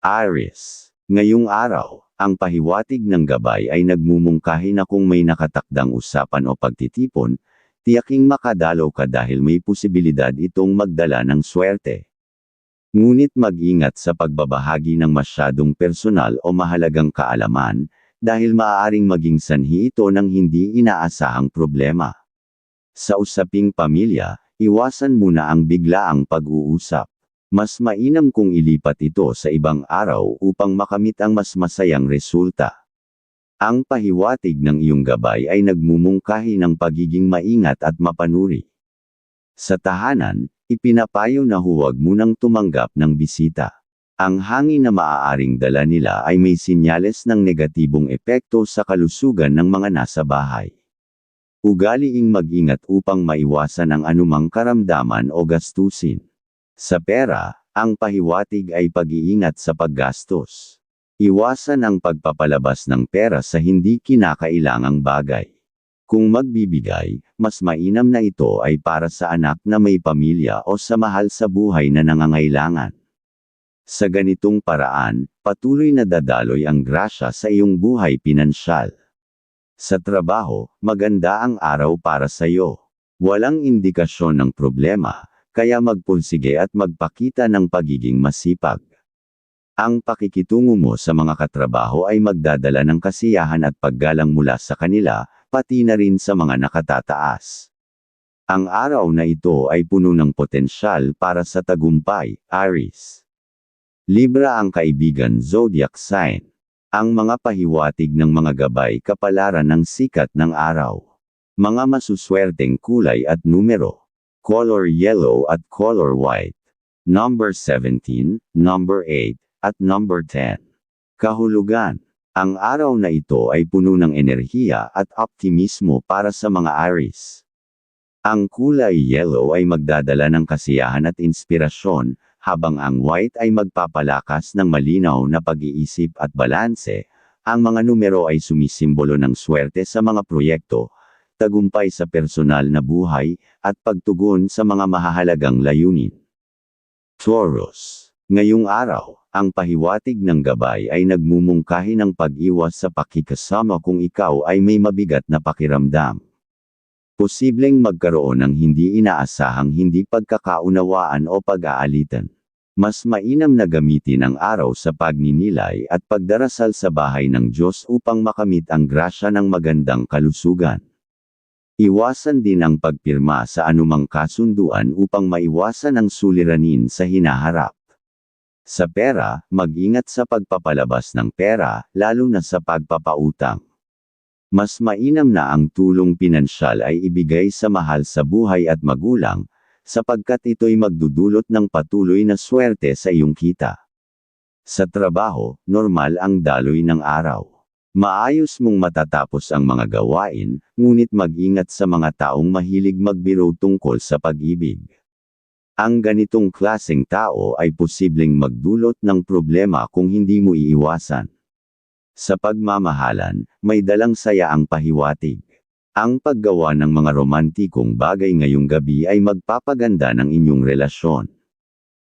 Aries. Ngayong araw, ang pahiwatig ng gabay ay nagmumungkahi na kung may nakatakdang usapan o pagtitipon, tiyaking makadalaw ka dahil may posibilidad itong magdala ng swerte. Ngunit mag-ingat sa pagbabahagi ng masyadong personal o mahalagang kaalaman, dahil maaaring maging sanhi ito ng hindi inaasahang problema. Sa usaping pamilya, iwasan muna ang biglaang pag-uusap. Mas mainam kung ilipat ito sa ibang araw upang makamit ang mas masayang resulta. Ang pahiwatig ng iyong gabay ay nagmumungkahi ng pagiging maingat at mapanuri. Sa tahanan, ipinapayo na huwag munang tumanggap ng bisita. Ang hangin na maaaring dala nila ay may sinyales ng negatibong epekto sa kalusugan ng mga nasa bahay. Ugaliing mag-ingat upang maiwasan ang anumang karamdaman o gastusin. Sa pera, ang pahiwatig ay pag-iingat sa paggastos. Iwasan ang pagpapalabas ng pera sa hindi kinakailangang bagay. Kung magbibigay, mas mainam na ito ay para sa anak na may pamilya o sa mahal sa buhay na nangangailangan. Sa ganitong paraan, patuloy na dadaloy ang grasya sa iyong buhay pinansyal. Sa trabaho, maganda ang araw para sa iyo. Walang indikasyon ng problema, kaya magpursige at magpakita ng pagiging masipag. Ang pakikitungo mo sa mga katrabaho ay magdadala ng kasiyahan at paggalang mula sa kanila, pati na rin sa mga nakatataas. Ang araw na ito ay puno ng potensyal para sa tagumpay, Aries. Libra ang kaibigan zodiac sign. Ang mga pahiwatig ng mga gabay kapalaran ng sikat ng araw. Mga masuswerteng kulay at numero color yellow at color white. Number 17, number 8, at number 10. Kahulugan. Ang araw na ito ay puno ng enerhiya at optimismo para sa mga Aries. Ang kulay yellow ay magdadala ng kasiyahan at inspirasyon, habang ang white ay magpapalakas ng malinaw na pag-iisip at balanse. Ang mga numero ay sumisimbolo ng swerte sa mga proyekto, tagumpay sa personal na buhay, at pagtugon sa mga mahahalagang layunin. Taurus. Ngayong araw, ang pahiwatig ng gabay ay nagmumungkahi ng pag-iwas sa pakikasama kung ikaw ay may mabigat na pakiramdam. Posibleng magkaroon ng hindi inaasahang hindi pagkakaunawaan o pag-aalitan. Mas mainam na gamitin ang araw sa pagninilay at pagdarasal sa bahay ng Diyos upang makamit ang grasya ng magandang kalusugan. Iwasan din ang pagpirma sa anumang kasunduan upang maiwasan ang suliranin sa hinaharap. Sa pera, mag-ingat sa pagpapalabas ng pera, lalo na sa pagpapautang. Mas mainam na ang tulong pinansyal ay ibigay sa mahal sa buhay at magulang, sapagkat ito'y magdudulot ng patuloy na swerte sa iyong kita. Sa trabaho, normal ang daloy ng araw. Maayos mong matatapos ang mga gawain, ngunit mag-ingat sa mga taong mahilig magbiro tungkol sa pag-ibig. Ang ganitong klaseng tao ay posibleng magdulot ng problema kung hindi mo iiwasan. Sa pagmamahalan, may dalang saya ang pahiwatig. Ang paggawa ng mga romantikong bagay ngayong gabi ay magpapaganda ng inyong relasyon.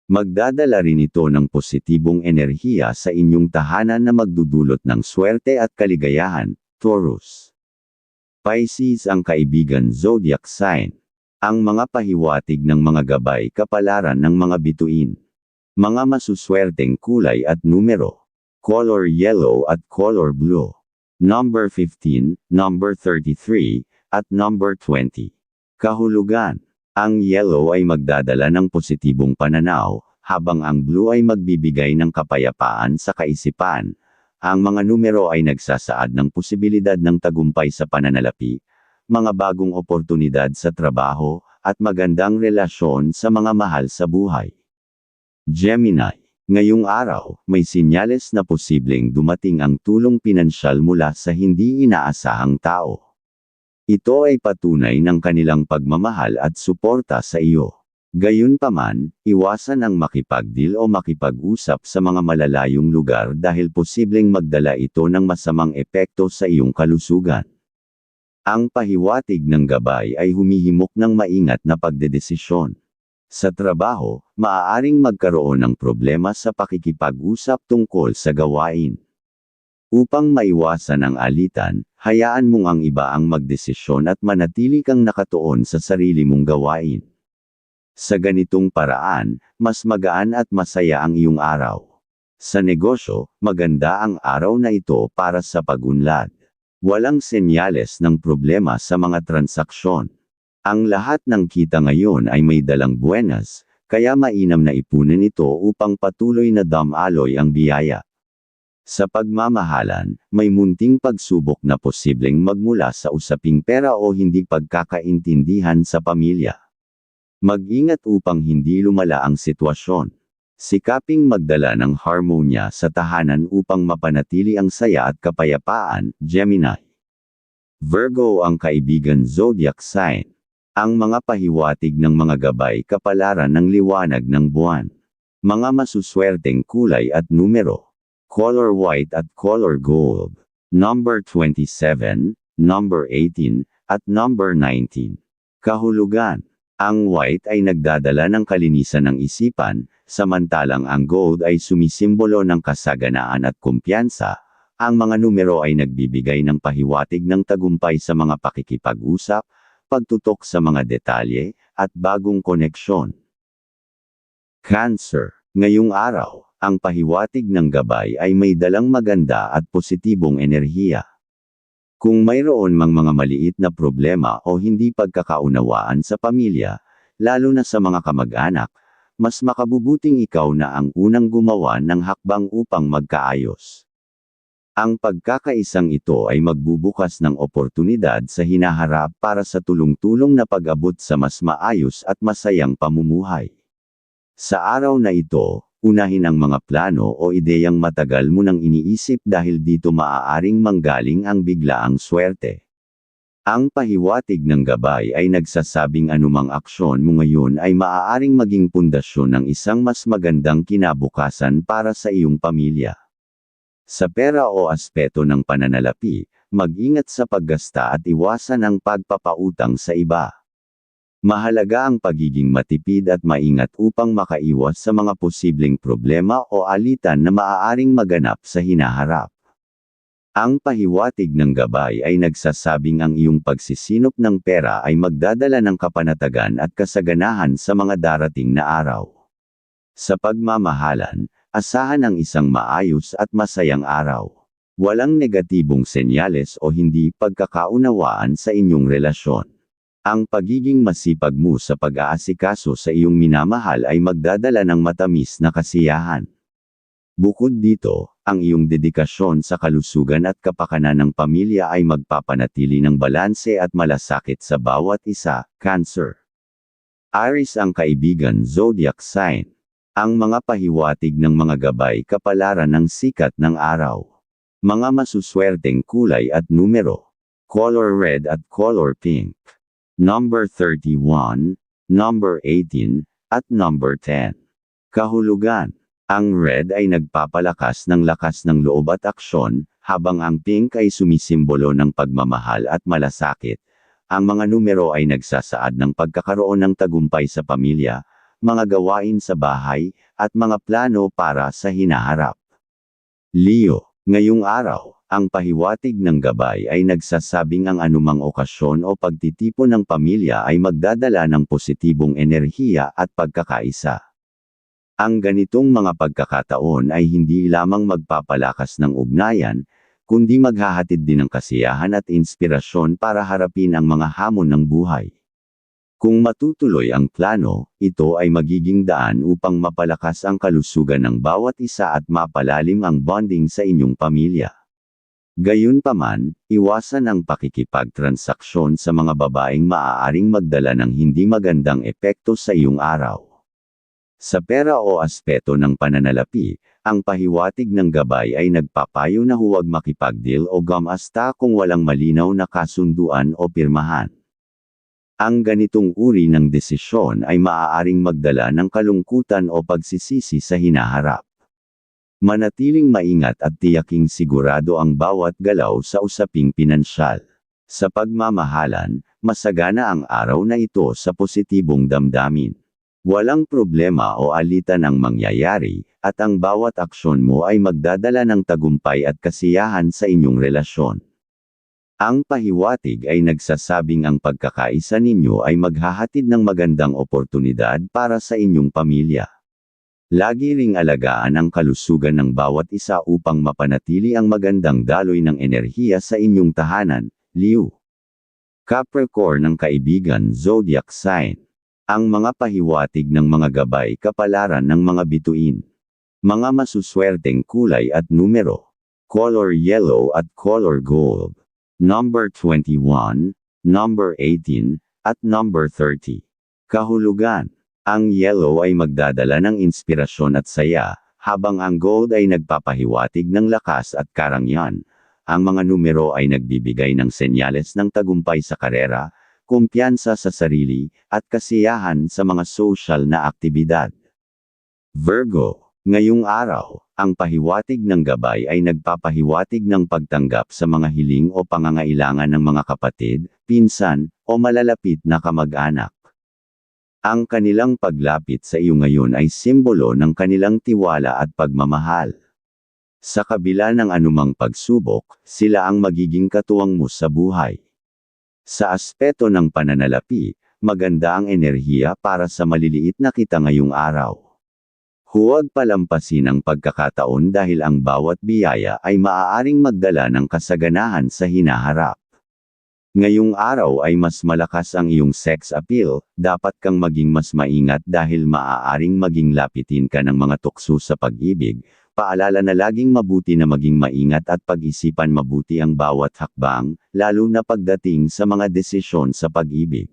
Magdadala rin ito ng positibong enerhiya sa inyong tahanan na magdudulot ng swerte at kaligayahan, Taurus. Pisces ang kaibigan zodiac sign. Ang mga pahiwatig ng mga gabay kapalaran ng mga bituin. Mga masuswerteng kulay at numero. Color yellow at color blue. Number 15, number 33, at number 20. Kahulugan. Ang yellow ay magdadala ng positibong pananaw, habang ang blue ay magbibigay ng kapayapaan sa kaisipan. Ang mga numero ay nagsasaad ng posibilidad ng tagumpay sa pananalapi, mga bagong oportunidad sa trabaho, at magandang relasyon sa mga mahal sa buhay. Gemini Ngayong araw, may sinyales na posibleng dumating ang tulong pinansyal mula sa hindi inaasahang tao. Ito ay patunay ng kanilang pagmamahal at suporta sa iyo. Gayunpaman, iwasan ang makipagdeal o makipag-usap sa mga malalayong lugar dahil posibleng magdala ito ng masamang epekto sa iyong kalusugan. Ang pahiwatig ng gabay ay humihimok ng maingat na pagdedesisyon. Sa trabaho, maaaring magkaroon ng problema sa pakikipag-usap tungkol sa gawain. Upang maiwasan ang alitan, hayaan mong ang iba ang magdesisyon at manatili kang nakatuon sa sarili mong gawain. Sa ganitong paraan, mas magaan at masaya ang iyong araw. Sa negosyo, maganda ang araw na ito para sa pagunlad. Walang senyales ng problema sa mga transaksyon. Ang lahat ng kita ngayon ay may dalang buenas, kaya mainam na ipunin ito upang patuloy na damaloy ang biyaya. Sa pagmamahalan, may munting pagsubok na posibleng magmula sa usaping pera o hindi pagkakaintindihan sa pamilya. Mag-ingat upang hindi lumala ang sitwasyon. Sikaping magdala ng harmonya sa tahanan upang mapanatili ang saya at kapayapaan, Gemini. Virgo ang kaibigan zodiac sign. Ang mga pahiwatig ng mga gabay kapalaran ng liwanag ng buwan. Mga masuswerteng kulay at numero. Color white at color gold. Number 27, number 18, at number 19. Kahulugan. Ang white ay nagdadala ng kalinisan ng isipan, samantalang ang gold ay sumisimbolo ng kasaganaan at kumpiyansa. Ang mga numero ay nagbibigay ng pahiwatig ng tagumpay sa mga pakikipag-usap, pagtutok sa mga detalye, at bagong koneksyon. Cancer. Ngayong araw, ang pahiwatig ng gabay ay may dalang maganda at positibong enerhiya. Kung mayroon mang mga maliit na problema o hindi pagkakaunawaan sa pamilya, lalo na sa mga kamag-anak, mas makabubuting ikaw na ang unang gumawa ng hakbang upang magkaayos. Ang pagkakaisang ito ay magbubukas ng oportunidad sa hinaharap para sa tulong-tulong na pag-abot sa mas maayos at masayang pamumuhay. Sa araw na ito, unahin ang mga plano o ideyang matagal mo nang iniisip dahil dito maaaring manggaling ang biglaang swerte. Ang pahiwatig ng gabay ay nagsasabing anumang aksyon mo ngayon ay maaaring maging pundasyon ng isang mas magandang kinabukasan para sa iyong pamilya. Sa pera o aspeto ng pananalapi, mag-ingat sa paggasta at iwasan ang pagpapautang sa iba. Mahalaga ang pagiging matipid at maingat upang makaiwas sa mga posibleng problema o alitan na maaaring maganap sa hinaharap. Ang pahiwatig ng gabay ay nagsasabing ang iyong pagsisinop ng pera ay magdadala ng kapanatagan at kasaganahan sa mga darating na araw. Sa pagmamahalan, Asahan ang isang maayos at masayang araw. Walang negatibong senyales o hindi pagkakaunawaan sa inyong relasyon. Ang pagiging masipag mo sa pag-aasikaso sa iyong minamahal ay magdadala ng matamis na kasiyahan. Bukod dito, ang iyong dedikasyon sa kalusugan at kapakanan ng pamilya ay magpapanatili ng balanse at malasakit sa bawat isa, Cancer. Aries ang kaibigan zodiac sign. Ang mga pahiwatig ng mga gabay kapalaran ng sikat ng araw. Mga masuswerteng kulay at numero. Color red at color pink. Number 31, number 18, at number 10. Kahulugan. Ang red ay nagpapalakas ng lakas ng loob at aksyon, habang ang pink ay sumisimbolo ng pagmamahal at malasakit. Ang mga numero ay nagsasaad ng pagkakaroon ng tagumpay sa pamilya, mga gawain sa bahay, at mga plano para sa hinaharap. Leo, ngayong araw, ang pahiwatig ng gabay ay nagsasabing ang anumang okasyon o pagtitipon ng pamilya ay magdadala ng positibong enerhiya at pagkakaisa. Ang ganitong mga pagkakataon ay hindi lamang magpapalakas ng ugnayan, kundi maghahatid din ng kasiyahan at inspirasyon para harapin ang mga hamon ng buhay. Kung matutuloy ang plano, ito ay magiging daan upang mapalakas ang kalusugan ng bawat isa at mapalalim ang bonding sa inyong pamilya. Gayunpaman, iwasan ang pakikipagtransaksyon sa mga babaeng maaaring magdala ng hindi magandang epekto sa iyong araw. Sa pera o aspeto ng pananalapi, ang pahiwatig ng gabay ay nagpapayo na huwag makipagdeal o gamasta kung walang malinaw na kasunduan o pirmahan. Ang ganitong uri ng desisyon ay maaaring magdala ng kalungkutan o pagsisisi sa hinaharap. Manatiling maingat at tiyaking sigurado ang bawat galaw sa usaping pinansyal. Sa pagmamahalan, masagana ang araw na ito sa positibong damdamin. Walang problema o alitan ang mangyayari, at ang bawat aksyon mo ay magdadala ng tagumpay at kasiyahan sa inyong relasyon. Ang pahiwatig ay nagsasabing ang pagkakaisa ninyo ay maghahatid ng magandang oportunidad para sa inyong pamilya. Lagi ring alagaan ang kalusugan ng bawat isa upang mapanatili ang magandang daloy ng enerhiya sa inyong tahanan, Liu. Capricorn ng kaibigan zodiac sign. Ang mga pahiwatig ng mga gabay kapalaran ng mga bituin. Mga masuswerteng kulay at numero. Color yellow at color gold number 21, number 18, at number 30. Kahulugan. Ang yellow ay magdadala ng inspirasyon at saya, habang ang gold ay nagpapahiwatig ng lakas at karangyan. Ang mga numero ay nagbibigay ng senyales ng tagumpay sa karera, kumpiyansa sa sarili, at kasiyahan sa mga social na aktibidad. Virgo, ngayong araw, ang pahiwatig ng gabay ay nagpapahiwatig ng pagtanggap sa mga hiling o pangangailangan ng mga kapatid, pinsan, o malalapit na kamag-anak. Ang kanilang paglapit sa iyo ngayon ay simbolo ng kanilang tiwala at pagmamahal. Sa kabila ng anumang pagsubok, sila ang magiging katuwang mo sa buhay. Sa aspeto ng pananalapi, maganda ang enerhiya para sa maliliit na kita ngayong araw. Huwag palampasin ang pagkakataon dahil ang bawat biyaya ay maaaring magdala ng kasaganahan sa hinaharap. Ngayong araw ay mas malakas ang iyong sex appeal, dapat kang maging mas maingat dahil maaaring maging lapitin ka ng mga tukso sa pag-ibig, paalala na laging mabuti na maging maingat at pag-isipan mabuti ang bawat hakbang, lalo na pagdating sa mga desisyon sa pag-ibig.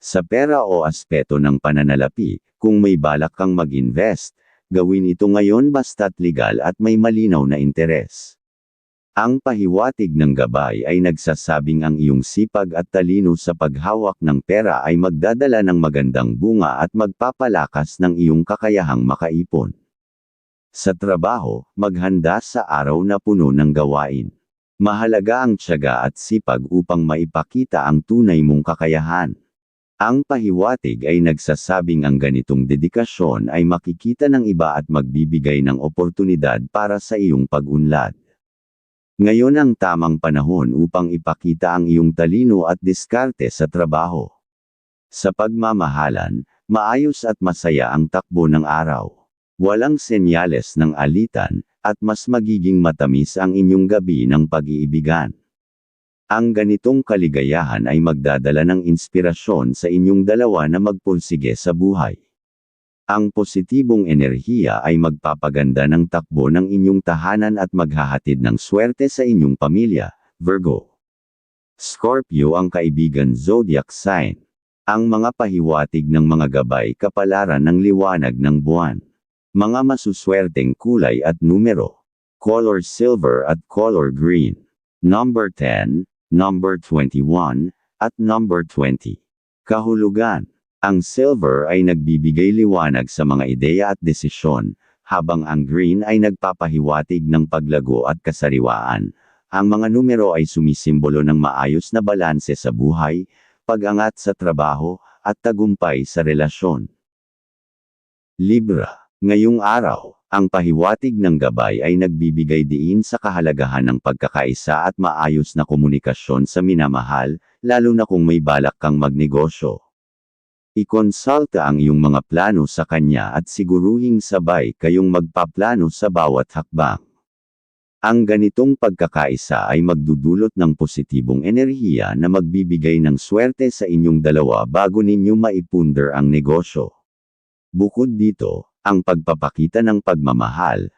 Sa pera o aspeto ng pananalapi, kung may balak kang mag-invest, gawin ito ngayon basta't legal at may malinaw na interes. Ang pahiwatig ng gabay ay nagsasabing ang iyong sipag at talino sa paghawak ng pera ay magdadala ng magandang bunga at magpapalakas ng iyong kakayahang makaipon. Sa trabaho, maghanda sa araw na puno ng gawain. Mahalaga ang tiyaga at sipag upang maipakita ang tunay mong kakayahan. Ang pahiwatig ay nagsasabing ang ganitong dedikasyon ay makikita ng iba at magbibigay ng oportunidad para sa iyong pag-unlad. Ngayon ang tamang panahon upang ipakita ang iyong talino at diskarte sa trabaho. Sa pagmamahalan, maayos at masaya ang takbo ng araw. Walang senyales ng alitan, at mas magiging matamis ang inyong gabi ng pag-iibigan. Ang ganitong kaligayahan ay magdadala ng inspirasyon sa inyong dalawa na magpursige sa buhay. Ang positibong enerhiya ay magpapaganda ng takbo ng inyong tahanan at maghahatid ng swerte sa inyong pamilya, Virgo. Scorpio ang kaibigan zodiac sign. Ang mga pahiwatig ng mga gabay kapalaran ng liwanag ng buwan. Mga masuswerteng kulay at numero. Color silver at color green. Number 10, number 21, at number 20. Kahulugan. Ang silver ay nagbibigay liwanag sa mga ideya at desisyon, habang ang green ay nagpapahiwatig ng paglago at kasariwaan. Ang mga numero ay sumisimbolo ng maayos na balanse sa buhay, pag-angat sa trabaho, at tagumpay sa relasyon. Libra. Ngayong araw, ang pahiwatig ng gabay ay nagbibigay diin sa kahalagahan ng pagkakaisa at maayos na komunikasyon sa minamahal, lalo na kung may balak kang magnegosyo. Ikonsulta ang iyong mga plano sa kanya at siguruhing sabay kayong magpaplano sa bawat hakbang. Ang ganitong pagkakaisa ay magdudulot ng positibong enerhiya na magbibigay ng swerte sa inyong dalawa bago ninyo maipunder ang negosyo. Bukod dito, ang pagpapakita ng pagmamahal,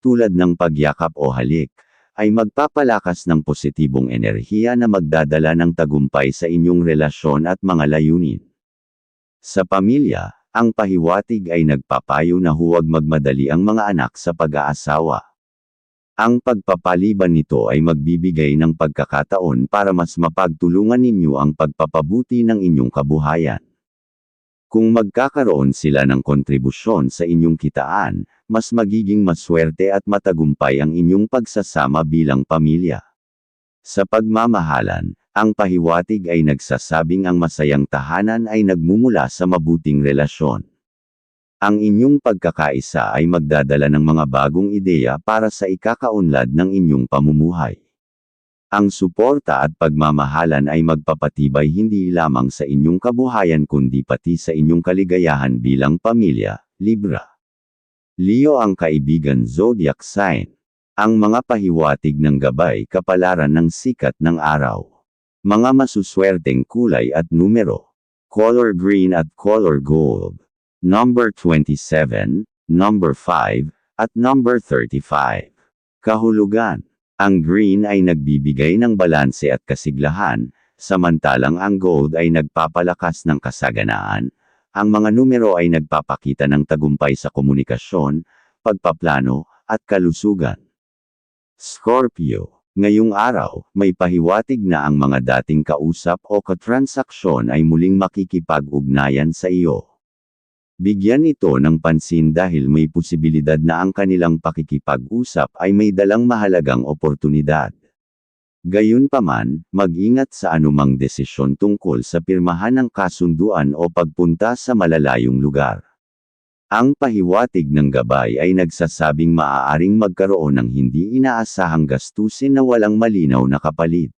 tulad ng pagyakap o halik, ay magpapalakas ng positibong enerhiya na magdadala ng tagumpay sa inyong relasyon at mga layunin. Sa pamilya, ang pahiwatig ay nagpapayo na huwag magmadali ang mga anak sa pag-aasawa. Ang pagpapaliban nito ay magbibigay ng pagkakataon para mas mapagtulungan ninyo ang pagpapabuti ng inyong kabuhayan. Kung magkakaroon sila ng kontribusyon sa inyong kitaan, mas magiging maswerte at matagumpay ang inyong pagsasama bilang pamilya. Sa pagmamahalan, ang pahiwatig ay nagsasabing ang masayang tahanan ay nagmumula sa mabuting relasyon. Ang inyong pagkakaisa ay magdadala ng mga bagong ideya para sa ikakaunlad ng inyong pamumuhay. Ang suporta at pagmamahalan ay magpapatibay hindi lamang sa inyong kabuhayan kundi pati sa inyong kaligayahan bilang pamilya, Libra. Leo ang kaibigan zodiac sign. Ang mga pahiwatig ng gabay kapalaran ng sikat ng araw. Mga masuswerteng kulay at numero. Color green at color gold number 27, number 5, at number 35. Kahulugan. Ang green ay nagbibigay ng balanse at kasiglahan, samantalang ang gold ay nagpapalakas ng kasaganaan. Ang mga numero ay nagpapakita ng tagumpay sa komunikasyon, pagpaplano, at kalusugan. Scorpio. Ngayong araw, may pahiwatig na ang mga dating kausap o katransaksyon ay muling makikipag-ugnayan sa iyo. Bigyan ito ng pansin dahil may posibilidad na ang kanilang pakikipag-usap ay may dalang mahalagang oportunidad. Gayunpaman, mag-ingat sa anumang desisyon tungkol sa pirmahan ng kasunduan o pagpunta sa malalayong lugar. Ang pahiwatig ng gabay ay nagsasabing maaaring magkaroon ng hindi inaasahang gastusin na walang malinaw na kapalit.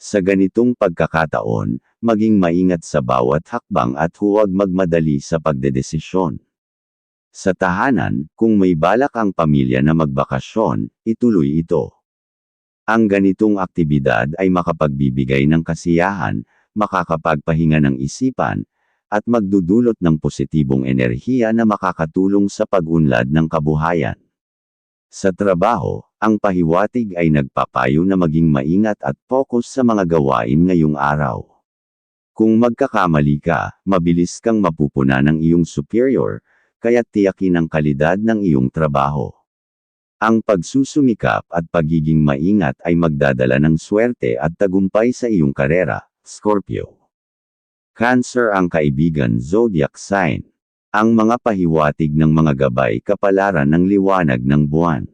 Sa ganitong pagkakataon, maging maingat sa bawat hakbang at huwag magmadali sa pagdedesisyon. Sa tahanan, kung may balak ang pamilya na magbakasyon, ituloy ito. Ang ganitong aktibidad ay makapagbibigay ng kasiyahan, makakapagpahinga ng isipan, at magdudulot ng positibong enerhiya na makakatulong sa pag-unlad ng kabuhayan. Sa trabaho, ang pahiwatig ay nagpapayo na maging maingat at focus sa mga gawain ngayong araw. Kung magkakamali ka, mabilis kang mapupuna ng iyong superior, kaya tiyakin ang kalidad ng iyong trabaho. Ang pagsusumikap at pagiging maingat ay magdadala ng swerte at tagumpay sa iyong karera, Scorpio. Cancer ang kaibigan zodiac sign. Ang mga pahiwatig ng mga gabay kapalaran ng liwanag ng buwan.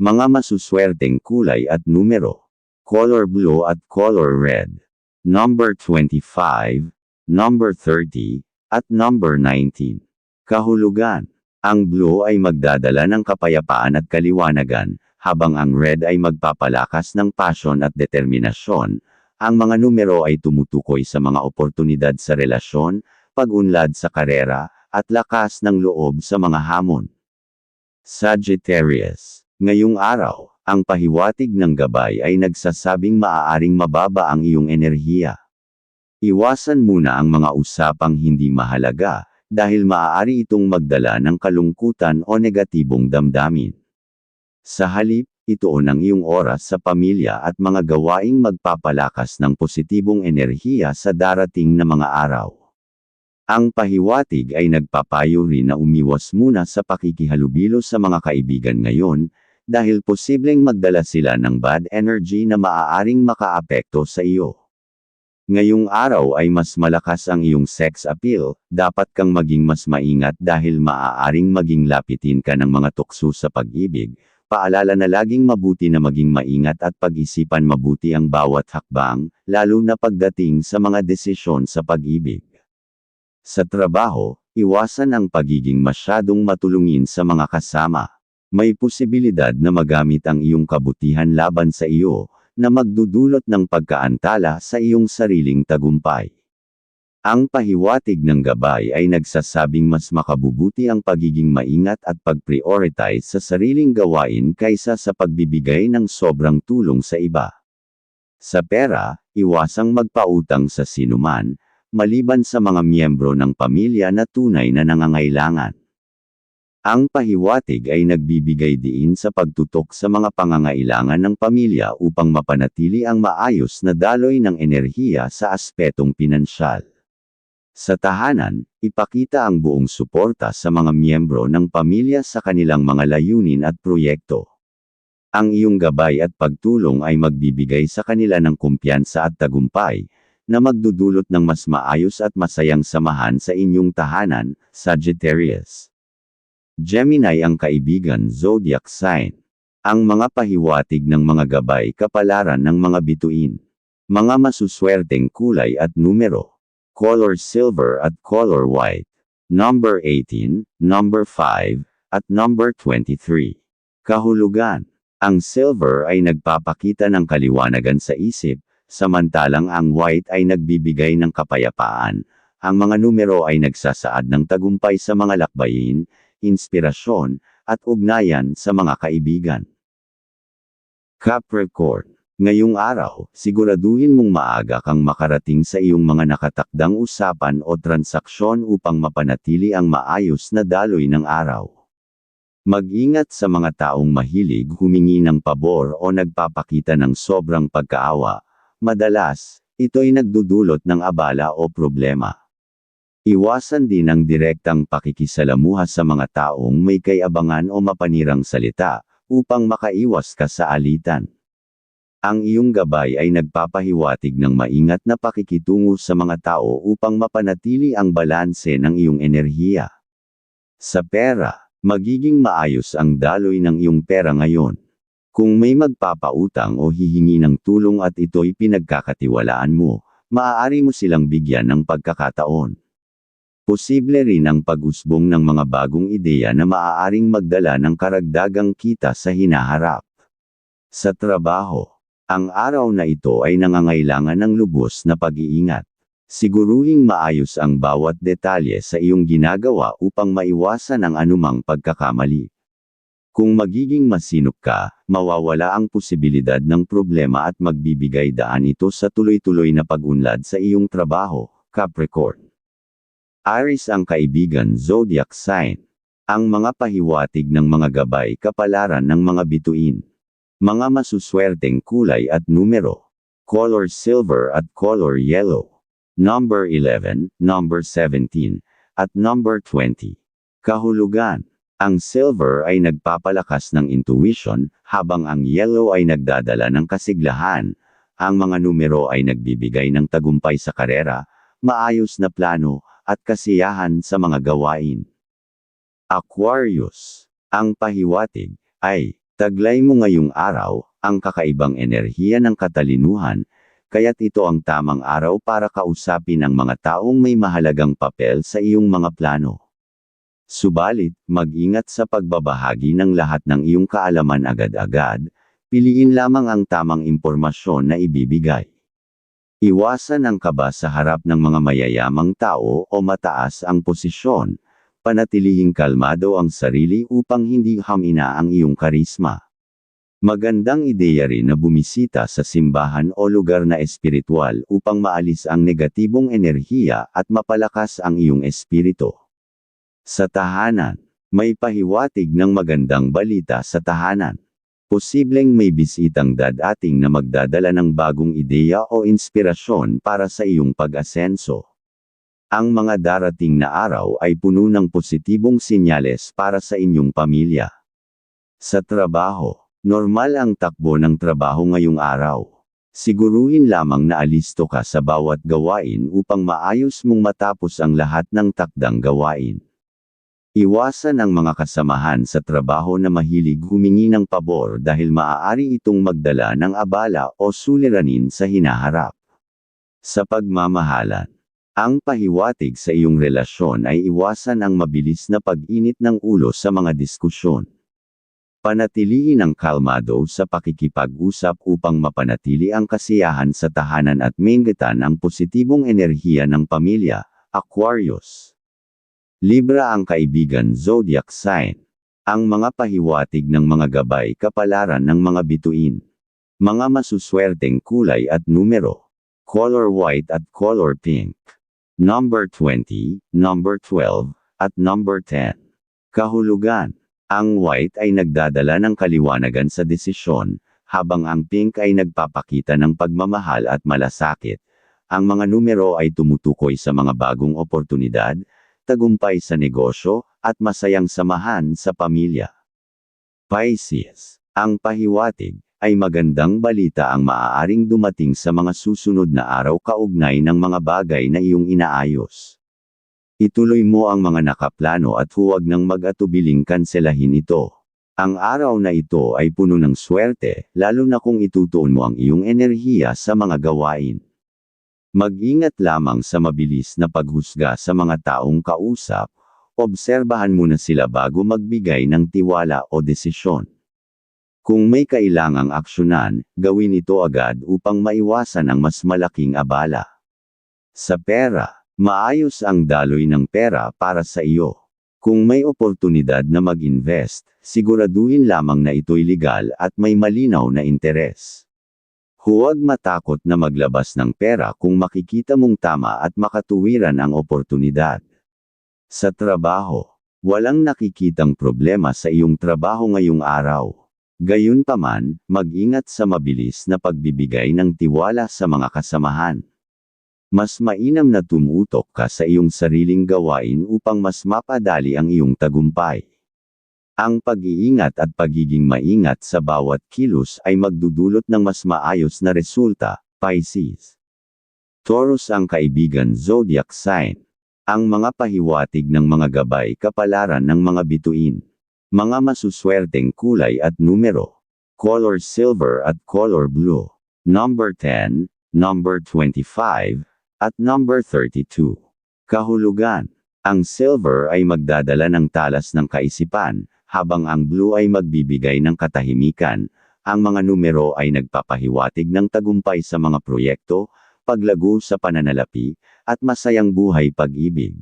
Mga masuswerteng kulay at numero. Color blue at color red. Number 25, number 30, at number 19. Kahulugan. Ang blue ay magdadala ng kapayapaan at kaliwanagan, habang ang red ay magpapalakas ng passion at determinasyon. Ang mga numero ay tumutukoy sa mga oportunidad sa relasyon, pag-unlad sa karera, at lakas ng loob sa mga hamon. Sagittarius. Ngayong araw, ang pahiwatig ng gabay ay nagsasabing maaaring mababa ang iyong enerhiya. Iwasan muna ang mga usapang hindi mahalaga, dahil maaari itong magdala ng kalungkutan o negatibong damdamin. Sa halip, itoon ang iyong oras sa pamilya at mga gawaing magpapalakas ng positibong enerhiya sa darating na mga araw. Ang pahiwatig ay nagpapayo rin na umiwas muna sa pakikihalubilo sa mga kaibigan ngayon, dahil posibleng magdala sila ng bad energy na maaaring makaapekto sa iyo. Ngayong araw ay mas malakas ang iyong sex appeal, dapat kang maging mas maingat dahil maaaring maging lapitin ka ng mga tukso sa pag-ibig. Paalala na laging mabuti na maging maingat at pag-isipan mabuti ang bawat hakbang, lalo na pagdating sa mga desisyon sa pag-ibig. Sa trabaho, iwasan ang pagiging masyadong matulungin sa mga kasama. May posibilidad na magamit ang iyong kabutihan laban sa iyo, na magdudulot ng pagkaantala sa iyong sariling tagumpay. Ang pahiwatig ng gabay ay nagsasabing mas makabubuti ang pagiging maingat at pag-prioritize sa sariling gawain kaysa sa pagbibigay ng sobrang tulong sa iba. Sa pera, iwasang magpautang sa sinuman, maliban sa mga miyembro ng pamilya na tunay na nangangailangan. Ang pahiwatig ay nagbibigay diin sa pagtutok sa mga pangangailangan ng pamilya upang mapanatili ang maayos na daloy ng enerhiya sa aspetong pinansyal. Sa tahanan, ipakita ang buong suporta sa mga miyembro ng pamilya sa kanilang mga layunin at proyekto. Ang iyong gabay at pagtulong ay magbibigay sa kanila ng kumpiyansa at tagumpay, na magdudulot ng mas maayos at masayang samahan sa inyong tahanan, Sagittarius. Gemini ang kaibigan zodiac sign. Ang mga pahiwatig ng mga gabay kapalaran ng mga bituin. Mga masuswerteng kulay at numero. Color silver at color white. Number 18, number 5, at number 23. Kahulugan. Ang silver ay nagpapakita ng kaliwanagan sa isip, samantalang ang white ay nagbibigay ng kapayapaan. Ang mga numero ay nagsasaad ng tagumpay sa mga lakbayin, inspirasyon, at ugnayan sa mga kaibigan. Capricorn. Ngayong araw, siguraduhin mong maaga kang makarating sa iyong mga nakatakdang usapan o transaksyon upang mapanatili ang maayos na daloy ng araw. Mag-ingat sa mga taong mahilig humingi ng pabor o nagpapakita ng sobrang pagkaawa. Madalas, ito'y nagdudulot ng abala o problema. Iwasan din ang direktang pakikisalamuha sa mga taong may kayabangan o mapanirang salita, upang makaiwas ka sa alitan. Ang iyong gabay ay nagpapahiwatig ng maingat na pakikitungo sa mga tao upang mapanatili ang balanse ng iyong enerhiya. Sa pera, Magiging maayos ang daloy ng iyong pera ngayon. Kung may magpapautang o hihingi ng tulong at ito'y pinagkakatiwalaan mo, maaari mo silang bigyan ng pagkakataon. Posible rin ang pag-usbong ng mga bagong ideya na maaaring magdala ng karagdagang kita sa hinaharap. Sa trabaho, ang araw na ito ay nangangailangan ng lubos na pag-iingat. Siguruhing maayos ang bawat detalye sa iyong ginagawa upang maiwasan ang anumang pagkakamali. Kung magiging masinop ka, mawawala ang posibilidad ng problema at magbibigay daan ito sa tuloy-tuloy na pag-unlad sa iyong trabaho, Capricorn. Aries ang kaibigan zodiac sign. Ang mga pahiwatig ng mga gabay kapalaran ng mga bituin. Mga masuswerteng kulay at numero. Color silver at color yellow number 11, number 17, at number 20. Kahulugan. Ang silver ay nagpapalakas ng intuition, habang ang yellow ay nagdadala ng kasiglahan. Ang mga numero ay nagbibigay ng tagumpay sa karera, maayos na plano, at kasiyahan sa mga gawain. Aquarius. Ang pahiwatig, ay, taglay mo ngayong araw, ang kakaibang enerhiya ng katalinuhan, kaya't ito ang tamang araw para kausapin ang mga taong may mahalagang papel sa iyong mga plano. Subalit, mag-ingat sa pagbabahagi ng lahat ng iyong kaalaman agad-agad, piliin lamang ang tamang impormasyon na ibibigay. Iwasan ang kaba sa harap ng mga mayayamang tao o mataas ang posisyon, panatilihing kalmado ang sarili upang hindi hamina ang iyong karisma. Magandang ideya rin na bumisita sa simbahan o lugar na espiritual upang maalis ang negatibong enerhiya at mapalakas ang iyong espiritu. Sa tahanan, may pahiwatig ng magandang balita sa tahanan. Posibleng may bisitang dadating na magdadala ng bagong ideya o inspirasyon para sa iyong pag-asenso. Ang mga darating na araw ay puno ng positibong sinyales para sa inyong pamilya. Sa trabaho, Normal ang takbo ng trabaho ngayong araw. Siguruhin lamang na alisto ka sa bawat gawain upang maayos mong matapos ang lahat ng takdang gawain. Iwasan ang mga kasamahan sa trabaho na mahilig humingi ng pabor dahil maaari itong magdala ng abala o suliranin sa hinaharap. Sa pagmamahalan, ang pahiwatig sa iyong relasyon ay iwasan ang mabilis na pag-init ng ulo sa mga diskusyon. Panatilihin ang kalmado sa pakikipag-usap upang mapanatili ang kasiyahan sa tahanan at mainggitan ang positibong enerhiya ng pamilya, Aquarius. Libra ang kaibigan zodiac sign. Ang mga pahiwatig ng mga gabay kapalaran ng mga bituin. Mga masuswerteng kulay at numero. Color white at color pink. Number 20, number 12, at number 10. Kahulugan. Ang white ay nagdadala ng kaliwanagan sa desisyon, habang ang pink ay nagpapakita ng pagmamahal at malasakit. Ang mga numero ay tumutukoy sa mga bagong oportunidad, tagumpay sa negosyo, at masayang samahan sa pamilya. Pisces. Ang pahiwatig ay magandang balita ang maaaring dumating sa mga susunod na araw kaugnay ng mga bagay na iyong inaayos. Ituloy mo ang mga nakaplano at huwag nang mag-atubiling kanselahin ito. Ang araw na ito ay puno ng swerte, lalo na kung itutuon mo ang iyong enerhiya sa mga gawain. Mag-ingat lamang sa mabilis na paghusga sa mga taong kausap, obserbahan muna sila bago magbigay ng tiwala o desisyon. Kung may kailangang aksyonan, gawin ito agad upang maiwasan ang mas malaking abala. Sa pera, maayos ang daloy ng pera para sa iyo. Kung may oportunidad na mag-invest, siguraduhin lamang na ito'y legal at may malinaw na interes. Huwag matakot na maglabas ng pera kung makikita mong tama at makatuwiran ang oportunidad. Sa trabaho, walang nakikitang problema sa iyong trabaho ngayong araw. Gayunpaman, mag-ingat sa mabilis na pagbibigay ng tiwala sa mga kasamahan. Mas mainam na tumutok ka sa iyong sariling gawain upang mas mapadali ang iyong tagumpay. Ang pag-iingat at pagiging maingat sa bawat kilos ay magdudulot ng mas maayos na resulta, Pisces. Taurus ang kaibigan zodiac sign. Ang mga pahiwatig ng mga gabay kapalaran ng mga bituin. Mga masuswerteng kulay at numero. Color silver at color blue. Number 10, number 25, at number 32. Kahulugan. Ang silver ay magdadala ng talas ng kaisipan, habang ang blue ay magbibigay ng katahimikan. Ang mga numero ay nagpapahiwatig ng tagumpay sa mga proyekto, paglago sa pananalapi, at masayang buhay pag-ibig.